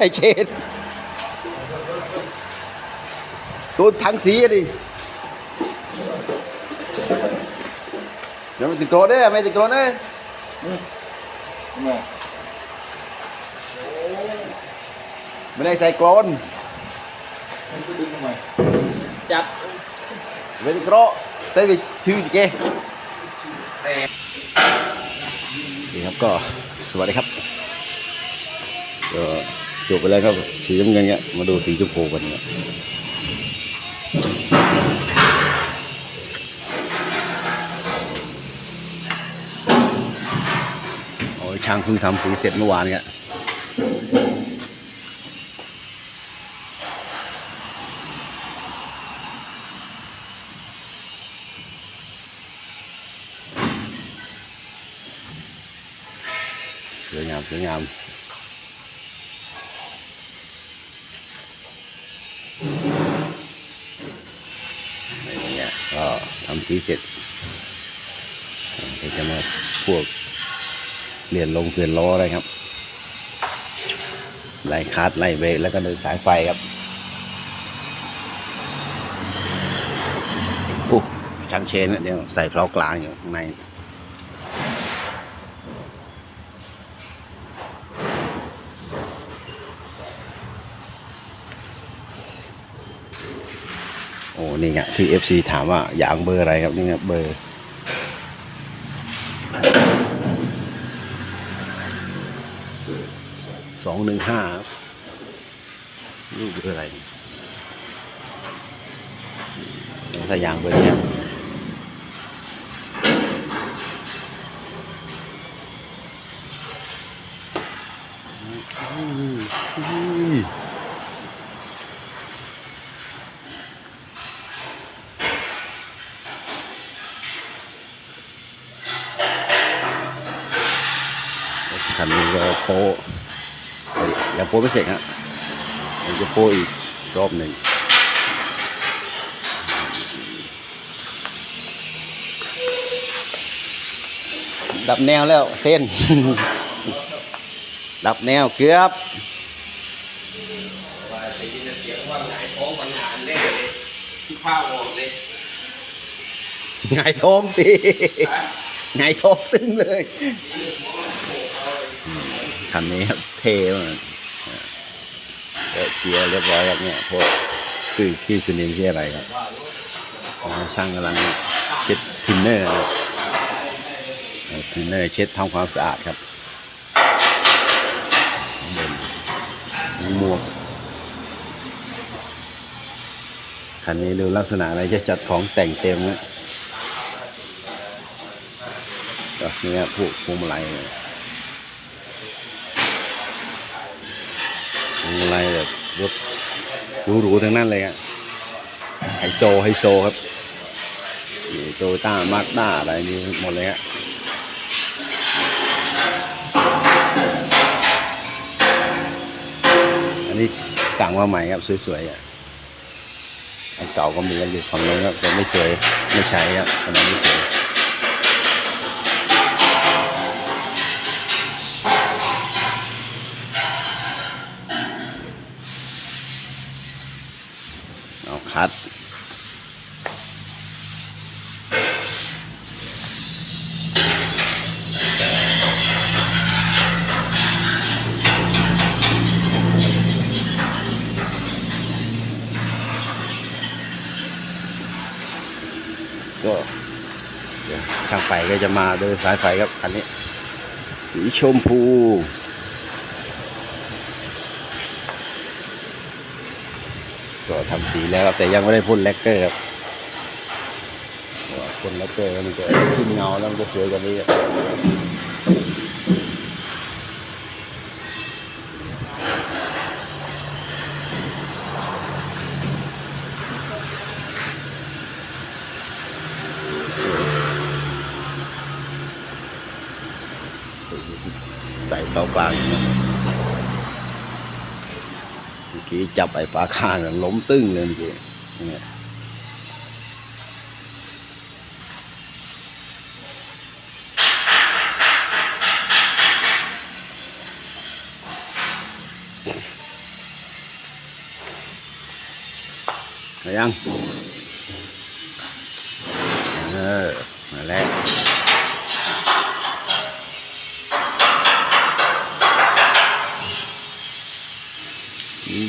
ไอเชนตัวถังสีอะดิเดี๋ยวมันติดโกรธเด้อไม่ติดโกรธเด้อมาไม่ได้ใส่โกรนมันก็ดึงทำไมจับไม่ติดโกรธแต่ไปชื่อจิเกแต่นี่ครับก็สวัสดีครับก็ จบไปแล้วครับสีน้ำเงินเนี่ยมาดูสีชมพูกันเนี่ยโอ้ยช่างเพิ่งทำสีเสร็จเมื่อวานเนี่ยสวยงามสวยงามำสีเสร็จก็จะมาพวกเปลี่ยนลงเปลี่ยนล้ออะไรครับ ไล่คาดไล่เบรกแล้วก็เดินสายไฟครับโอ้ช่างเชนเนี่ยเดี๋ยวใส่เพลากลางอยู่ข้างใน นี่ไงที่ FC ถามว่าอยางเบอร์อะไรครับนี่ไงเบอร์สองหนึ่งห้าลูกเบอร์อะไรถ้ายางเบอร์เนี้ยอุ้ย โปะเอ้ยยังโปะไม่เสร็จฮะยังจะโปะอีกรอบหนึ่งดับแนวแล้วเส้น ดับแนวเกือบว่าแต่ยินเสียงว่าหงายท้องมันหานเลยที่ข้าวออกเลยไงท้องสิไงท้องตึงเลย คันนี้ครับเท่มากเปิดเกียร์เรียบร้อยครับเนี่ยพวกคือขี้สนิมที่อะไรครับช่างกำลังเช็ดทินเนอร์ทินเนอร์เช็ดทำความสะอาดครับข้างบนหมวกคันนี้ดูลักษณะอะไรจะจัดของแต่งเต็มนะก็เนี่ยพวกพวงมาลัยเนี่ย อะไรแบบรถหรูๆทั้งนั้นเลยอะไฮโซไฮโซครับโตต้ามาสด้าอะไรนี่หมดเลยฮะอันนี้สั่งมาใหม่ครับ สวยๆอะอันเก่าก็มีกันอยู่ฝั่งนู้นครับแต่ไม่สวยไม่ใช้ครับอันนั้นไม่สวย ทางไฟก็จะมาเดินสายไฟครับคันนี้ สีชมพูก็ทำสีแล้วครับ แต่ยังไม่ได้พ่นแลกเกอร์ครับเพราะว่าพ่นแลกเกอร์แล้วมันจะขึ้นเงาแล้วมันจะสวยกว่านี้ครับ ใส่เสากลางเมื่อกี้จับไอ้ฝาคานล้มตึ้งเลยเมื่อกี้ยังเออมาแล้ว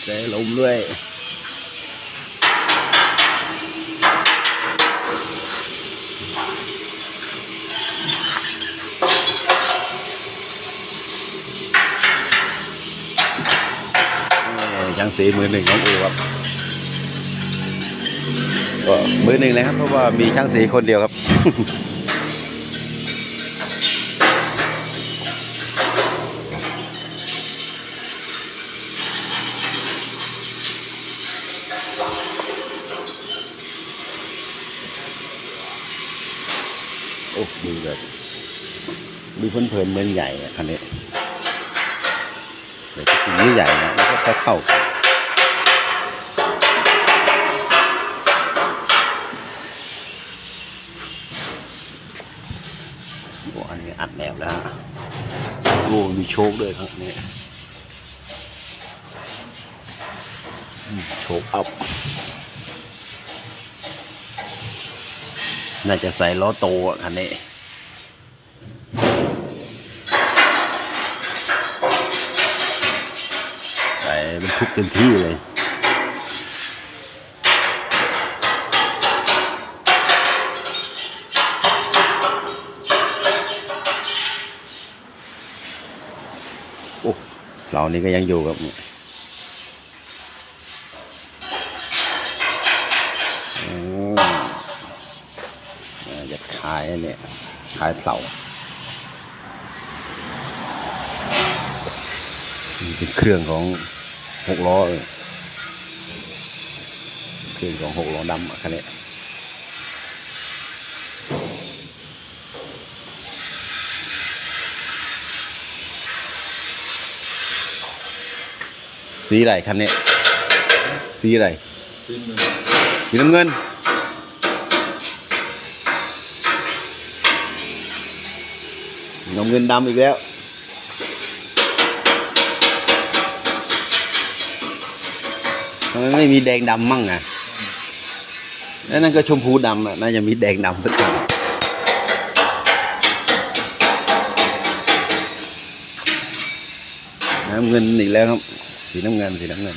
มีแต่ลมด้วยนี่ยังสีมือหนึ่งของอูครับก็มือหนึ่งเลยครับเพราะว่ามีช่างสีคนเดียวครับ ดูแบบดูเพลินๆเหมือนใหญ่อะคันนี้แต่จริงๆไม่ใหญ่นะแล้วก็เท่ากันอ้อันนี้อัดแนบแล้วฮะโอ้มีโชคด้วยครับเนี่ยโชคอัพน่าจะใส่ล้อโตอะคันนี้ ใทุกเต็มที่เลยโอ้เรานี่ก็ยังอยู่กับเนี่ยาจะขายเนี่ยขายเผาเป็นเครื่องของ หกล้อเออเครื่องของหกล้อดำคันนี้สีอะไรคันนี้สีอะไรมีน้ำเงิน น้ำเงินดำอีกแล้ว ทำไมไม่มีแดงดำมั่งอะแล้วนั่นก็ชมพูดำอะน่าจะมีแดงดำสักคันน้ำเงินอีกแล้วครับ สีน้ำเงินสีน้ำเงิน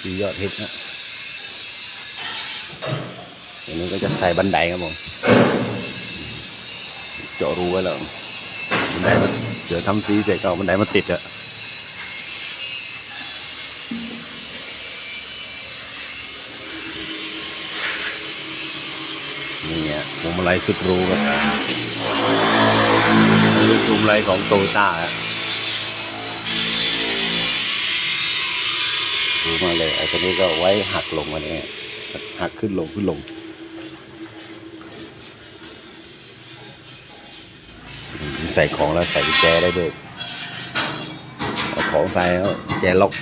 สียอดฮิตนะอันนี้ก็จะใส่บันไดครับผมเจาะรูไว้แล้วบันไดมันเดี๋ยวทำสีเสร็จก็เอาบันไดมาติดอะ นี่ไงพวงมาลัยสุดรูครับนี่พวงมาลัยของโตต้าอะดูมาเลยไอ้ตัวนี้ก็ไว้หักลงมาเนี่ยหักขึ้นลงขึ้นลงใส่ของแล้วใส่กุญแจได้ด้วยเอาของใส่แล้วกุญแจล็อก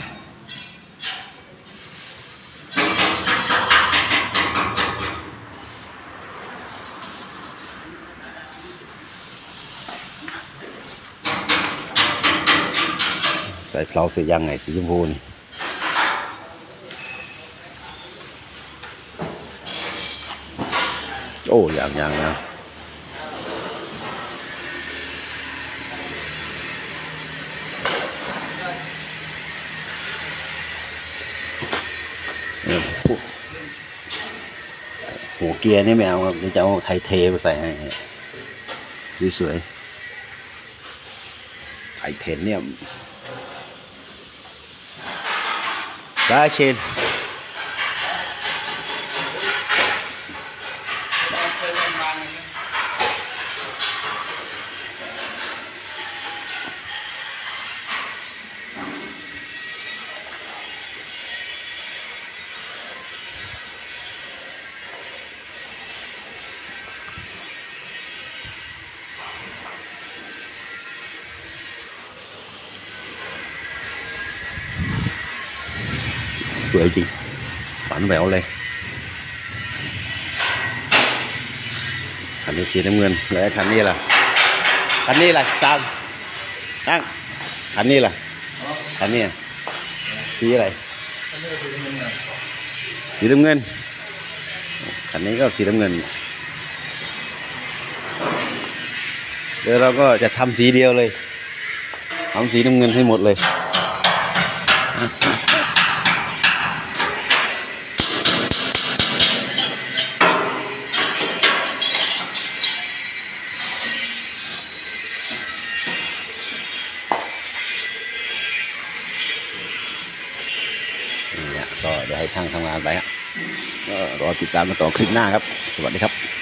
ส่เพลาเสียยังไงสีชมพูนี่โอ้ยังยังยังเนี่ยพวกหัวเกียร์นี่ไม่เอาครับจะเอาไทยเทมาใส่ให้สวยๆไทเทนเนี่ยม ได้ สวยจริงหวานแหววเลยคันนี้สีน้ำเงินแล้วคันนี้ล่ะคันนี้ล่ะตามตั้งคันนี้ล่ะคันนี้สีอะไรสีน้ำเงินคันนี้ก็สีน้ำเงินเดี๋ยวเราก็จะทำสีเดียวเลยทำสีน้ำเงินให้หมดเลย ติดตามกันต่อคลิปหน้าครับ สวัสดีครับ